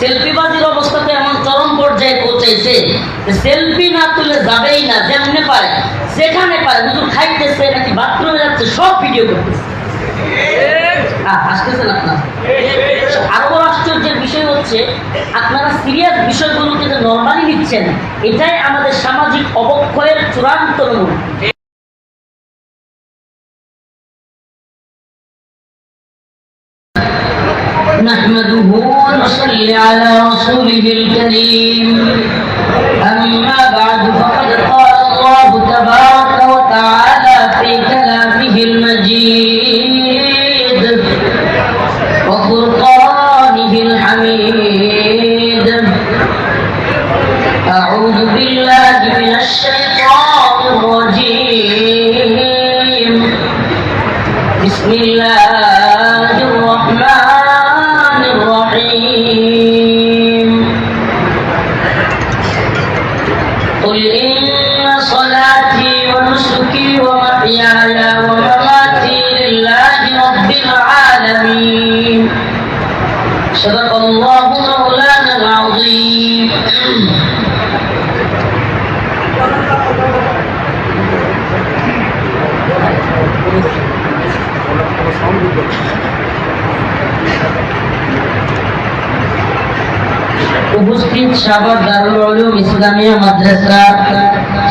সেলফিবাজির অবস্থাতে এমন চরম পর্যায়ে পৌঁছেছে সেলফি না তুলে যাবেই না, যেমনে পারে যেখানে পারে হুজুর খাইতেছে নাকি বাথরুমে যাচ্ছে, সব ভিডিও করতেছে। আপনার? আরও বিষয় হচ্ছে, আপনারা বিষয়গুলোকে যে নর্মালি নিচ্ছেন, এটাই আমাদের সামাজিক অবক্ষয়ের চূড়ান্ত নমুনা نحمده ونصلي على رسوله الكريم. أما بعد فقد قال الله تبارك وتعالى في كلامه المجيد উপস্থিত সাভার দারুল উলুম ইসলামিয়া মাদ্রাসা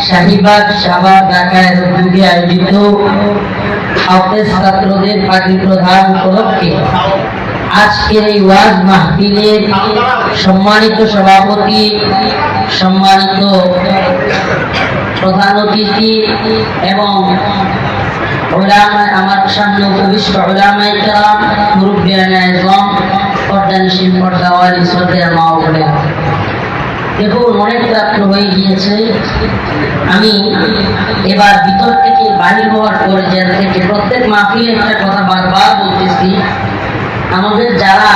শাহিবাগ সাভার ঢাকায় উদ্যোগে আয়োজিত হাফেজ ছাত্রদের পার্টি প্রধান উপলক্ষে আজকের এই ওয়াজ মাহফিলের সম্মানিত সভাপতি, সম্মানিত প্রধান অতিথি এবং ওলামায়, আমার সামনে উপবিষ্ট ওলামাই কালাম মুরব্বিয়ান পর্দানশীল পর্দাওয়াল শ্রদ্ধেয় মা বলে দেখুন, অনেক রাত্র হয়ে গিয়েছে। আমি এবার ভিতর থেকে বাহির হওয়ার পরে জেল থেকে প্রত্যেক মাহফিলে একটা কথা বারবার বলতেছি, আমাদের যারা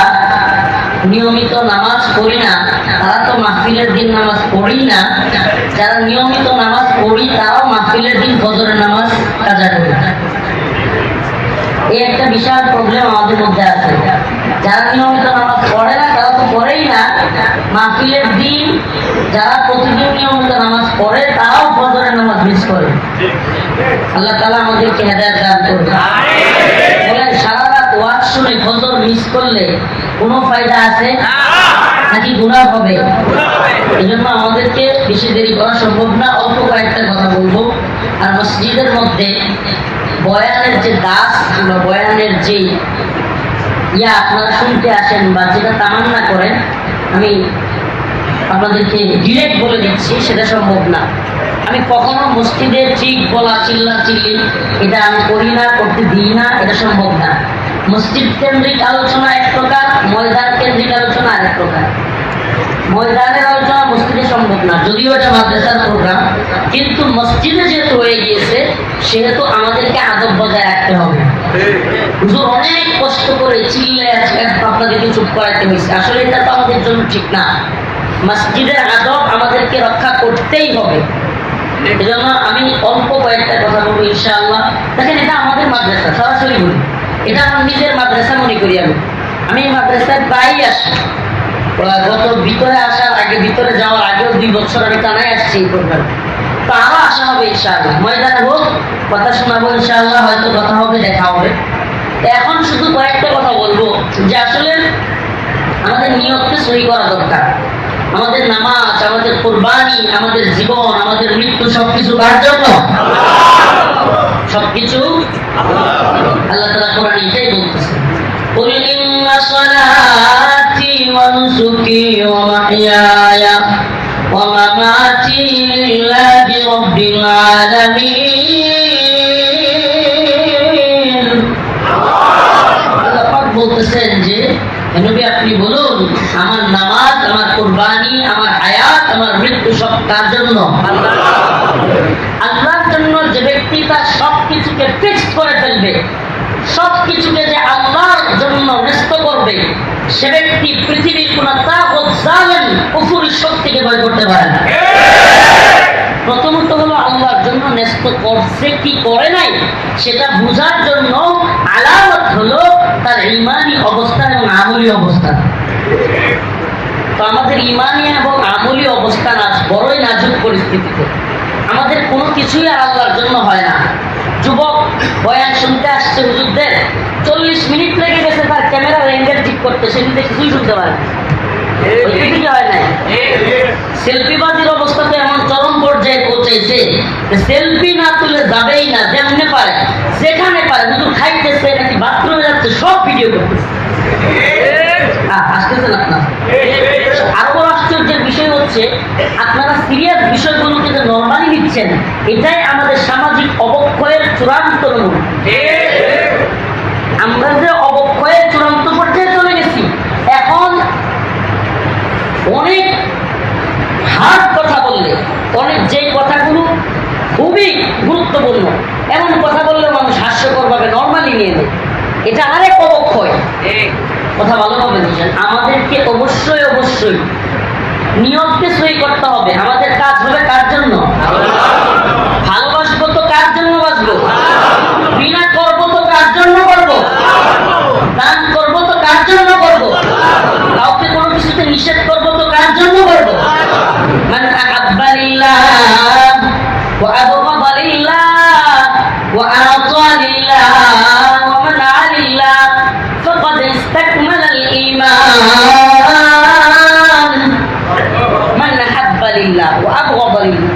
নিয়মিত নামাজ পড়ি না, তারা তো মাহফিলের দিন নামাজ পড়ি না। যারা নিয়মিত নামাজ পড়ি, তারাও মাহফিলের দিন ফজরের নামাজ কাজা করি। এই একটা বিশাল প্রবলেম আমাদের মধ্যে আছে। যারা নিয়মিত নামাজ পড়ে না তারা তো পড়েই না, মাহফিলের দিন, যারা প্রতিদিন নিয়মিত নামাজ পড়ে, তারাও ফজরের নামাজ মিস করে। আল্লাহ তালা আমাদেরকে হেদায়ত দান করবে বলেন সারা রাত ওয়াজ শুনে ফজর মিস করলে কোনো ফায়দা আছে? নাকি গুণা হবে? এই জন্য আমাদেরকে বেশি দেরি করা সম্ভব না, অল্প কয়েকটা কথা বলব। আর মসজিদের মধ্যে বয়ানের যে দাস কিংবা বয়ানের যে ইয়া, আপনারা শুনতে আসেন বা যেটা তামান্না করেন, আমি আপনাদেরকে ডিরেক্ট বলে দিচ্ছি, সেটা সম্ভব না। আমি কখনো মসজিদে চিক বলা, চিল্লা, চিল্লি, এটা আমি করি না, করতে দিই না, এটা সম্ভব না। মসজিদ কেন্দ্রিক আলোচনা এক প্রকার, ময়দান কেন্দ্রিক আলোচনা আরেক প্রকার। ময়দানের আলোচনা মসজিদে সম্ভব না, যদিও এটা মাদ্রাসার প্রোগ্রাম কিন্তু মসজিদে যেহেতু হয়ে গিয়েছে, সেহেতু আমাদেরকে আদব বজায় রাখতে হবে। অনেক কষ্ট করে চিল্লে আপনাদেরকে চুপ করাতে হয়েছে আসলে এটা তো আমাদের জন্য ঠিক না। মসজিদের আদব আমাদেরকে রক্ষা করতেই হবে। এজন্য আমি অল্প কয়েকটা কথা বলব ইনশাআল্লাহ। দেখেন, এটা আমাদের মাদ্রাসা, সরাসরি বলি। এটা আমার নিজের মাদ্রাসা মনে করি আমি। আমি মাদ্রাসায় প্রায়ই আসি। গত ভিতরে আসার আগে, ভিতরে যাওয়ার আগেও দুই বছর আমি টানাই আসছি এই তো আরও আসা হবে ইনশাআল্লাহ ময়দানে হোক কথা শোনাবো ইনশাআল্লাহ হয়তো কথা হবে দেখা হবে তো এখন শুধু কয়েকটা কথা বলবো যে আসলে আমাদের নিয়তকে সই করা দরকার আমাদের নামাজ আমাদের কোরবানি আমাদের জীবন আমাদের মৃত্যু সবকিছু কার জন্য সবকিছু আল্লাহ তালা কোরআন এটাই বলতেছে قل إن صلاتي ونسكي ومحياي ফেলবে সব কিছুকে যে আল্লাহর জন্য ন্যস্ত করবে, সে ব্যক্তি পৃথিবীর কোন তাগত, জালেম, কুফুরি শক্তিকে ভয় করতে পারে না। প্রথমত হলো আল্লাহর জন্য ন্যস্ত করছে কি করে নাই, সেটা বোঝার জন্য আলামত হলো তার ইমানি অবস্থান এবং আমলি অবস্থান। আমাদের ইমানি এবং আমলি অবস্থান আজ বড়ই নাজুক পরিস্থিতিতে। আমাদের কোনো কিছুই আর আল্লাহর জন্য হয় না। যুবক, বয়ান শুনতে আসছে হুজুরদের। চল্লিশ মিনিট লেগে গেছে তার ক্যামেরার অ্যাঙ্গেল ঠিক করতে সে নিজে কিছুই শুনতে পারে এমন চরম সেলফি না না পারে পারে। যাচ্ছে, সব ভিডিও বিষয় হচ্ছে, আপনারা সিরিয়াস বিষয়গুলোকে নর্মালি নিচ্ছেন এটাই আমাদের সামাজিক অবক্ষয়ের চূড়ান্ত নমুনা আমরা যে অবক্ষয়ের চূড়ান্ত পর্যায়ে চলে গেছি, এখন অনেক হার্ড কথা বললে, অনেক যে কথাগুলো খুবই গুরুত্বপূর্ণ, এমন কথা বললে মানুষ হাস্যকরভাবে নর্মালি নিয়ে নেয়। এটা আরেক অবক্ষয়। কথা ভালোভাবে বুঝেন আমাদেরকে অবশ্যই অবশ্যই নিয়তকে সই করতে হবে। আমাদের কাজ হবে কার জন্য?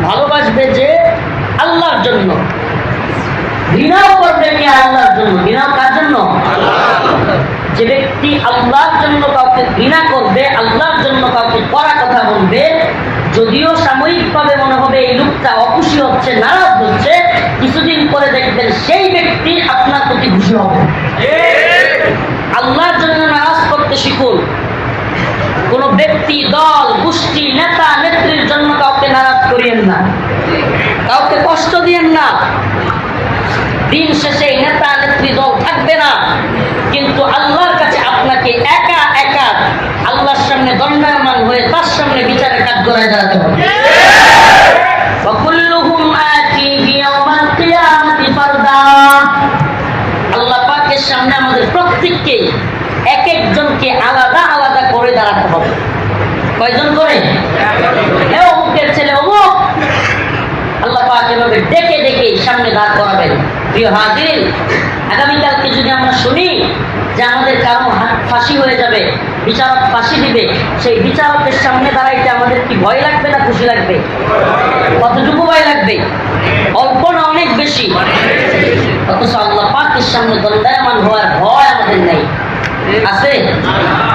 ভালোবাসবে যে আল্লাহর জন্য। করবে আল্লাহর জন্য। ঘৃণাও কার জন্য? যে ব্যক্তি আল্লাহর জন্য কাউকে ঘৃণা করবে, আল্লাহর জন্য কাউকে করা কথা বলবে, যদিও সাময়িকভাবে মনে হবে এই লোকটা অখুশি হচ্ছে, নারাজ হচ্ছে, কিছুদিন পরে দেখবেন সেই ব্যক্তি আপনার প্রতি খুশি হবে। আল্লাহর জন্য নারাজ করতে শিখুন। কোন ব্যক্তি, দল, গোষ্ঠী, নেতা, নেত্রীর জন্য কাউকে নারাজ করিয়েন না। কাউকে কষ্ট দিয়েন না। দিন শেষে নেতা নেত্রী হাজির। আগামীকালকে যদি আমরা শুনি যে আমাদের কারও হাত ফাঁসি হয়ে যাবে, বিচারক ফাঁসি দিবে, সেই বিচারকের সামনে দাঁড়াইতে আমাদের কি ভয় লাগবে না খুশি লাগবে? কতটুকু ভয় লাগবে? অল্প না অনেক বেশি? অথচ আল্লাহ পাকের সামনে দণ্ডায়মান হওয়ার ভয় আমাদের নেই। আছে?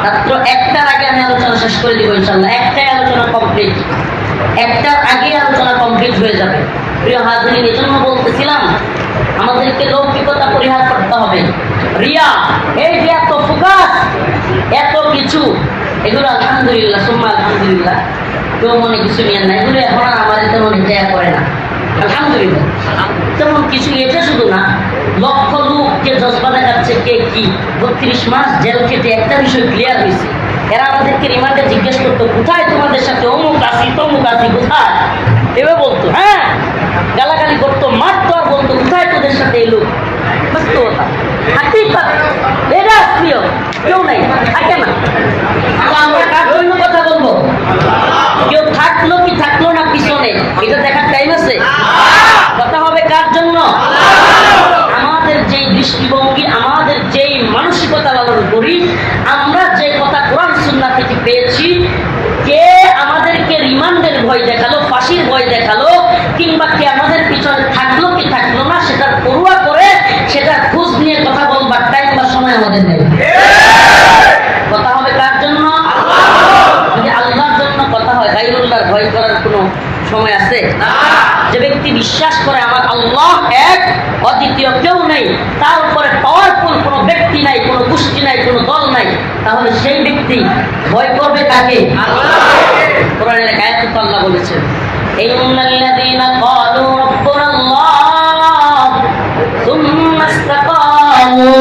মাত্র একটার আগে আমি আলোচনা শেষ করে দিব ইনশাল্লাহ একটাই আলোচনা কমপ্লিট একটার আগে আলোচনা কমপ্লিট হয়ে যাবে। প্রিয় হাজরিন এই জন্য বলতেছিলাম আমাদেরকে লৌকিকতা পরিহার করতে হবে। রিয়া, এই যে এত ফোকাস, এত কিছু, এগুলো আলহামদুলিল্লাহ, সুম্মা আলহামদুলিল্লাহ, কেউ মনে কিছু নিয়ে না এগুলো এখন আর আমাদের তেমন হিদায়া করে না। আলহামদুলিল্লাহ। তেমন কিছু এটা শুধু না, লক্ষ লোককে জজবা দেখাচ্ছে কে কি। বত্রিশ মাস জেল খেটে একটা বিষয় ক্লিয়ার হয়েছে। এরা আমাদেরকে রিমান্ডে জিজ্ঞেস করতো, কোথায় তোমাদের সাথে অমুক আসি তমুক আসি কোথায় এভাবে বলতো হ্যাঁ গালাগালি করতো মারতো আর বলতো কোথায় তোদের সাথে এলো বাস্তবতা হাকিকত এটা প্রিয় কেউ নাই থাকে না আমরা কার জন্য কথা বলব? কেউ থাকল কি থাকল না পিছনে? এটা দেখার টাইম আছে কথা হবে কার জন্য আমাদের যেই দৃষ্টিভঙ্গি আমাদের যেই মানসিকতা লালন করি আমরা যে কথা কোরআন সুন্নাহ থেকে পেয়েছি কে আমাদেরকে রিমান্ডের ভয় দেখাল ফাঁসির ভয় দেখাল কিংবা কে আমাদের পিছনে থাকল কি থাকল না সেটার পড়ুয়া করে সেটার খোঁজ নিয়ে কথা বলবার টাইম বা সময় আমাদের নেই কথা হবে কার জন্য যদি আল্লাহর জন্য কথা হয় গাইরুল্লাহর ভয় করার কোনো সময় আছে যে ব্যক্তি বিশ্বাস করে আমার আল্লাহ এক অদ্বিতীয় কেউ নেই তার উপরে পাওয়ারফুল কোনো ব্যক্তি নাই কোনো গোষ্ঠী নাই কোনো দল নাই তাহলে শাস্তি ভয় করবে তাকে আল্লাহ বলেছেন। ইন্নাল্লাযীনা ক্বালু রাব্বুনা আল্লাহ সুম্মা ইসতাকামু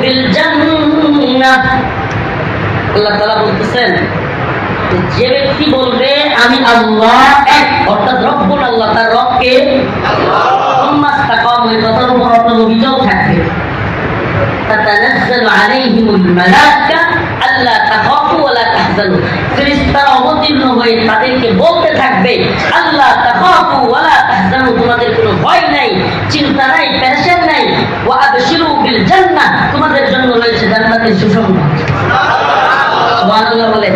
বিল জান্নাহ। আল্লাহ তাআলা বলতেছেন যে ব্যক্তি বলবে আমি আল্লাহ এক অর্থাৎ রব্বুল আল্লাহ তার রবকে ثم استقاموا এই কথার উপর আপনার অভিযোগ থাকবে تتنزل عليهم الملائكة ألا تخافوا ولا تحزنوا ফেরেশতারা অবতীর্ণ হয়ে তাদেরকে বলতে থাকবে আল্লাহ তাখাফু ওয়ালা তাহজানু তোমাদের কোনো ভয় নাই চিন্তা নাই পেরেশান নাই ওয়া আবশিরু বিল জান্নাহ তোমাদের জন্য রয়েছে জান্নাতের সুসংবাদ সুবহানাল্লাহ বলেন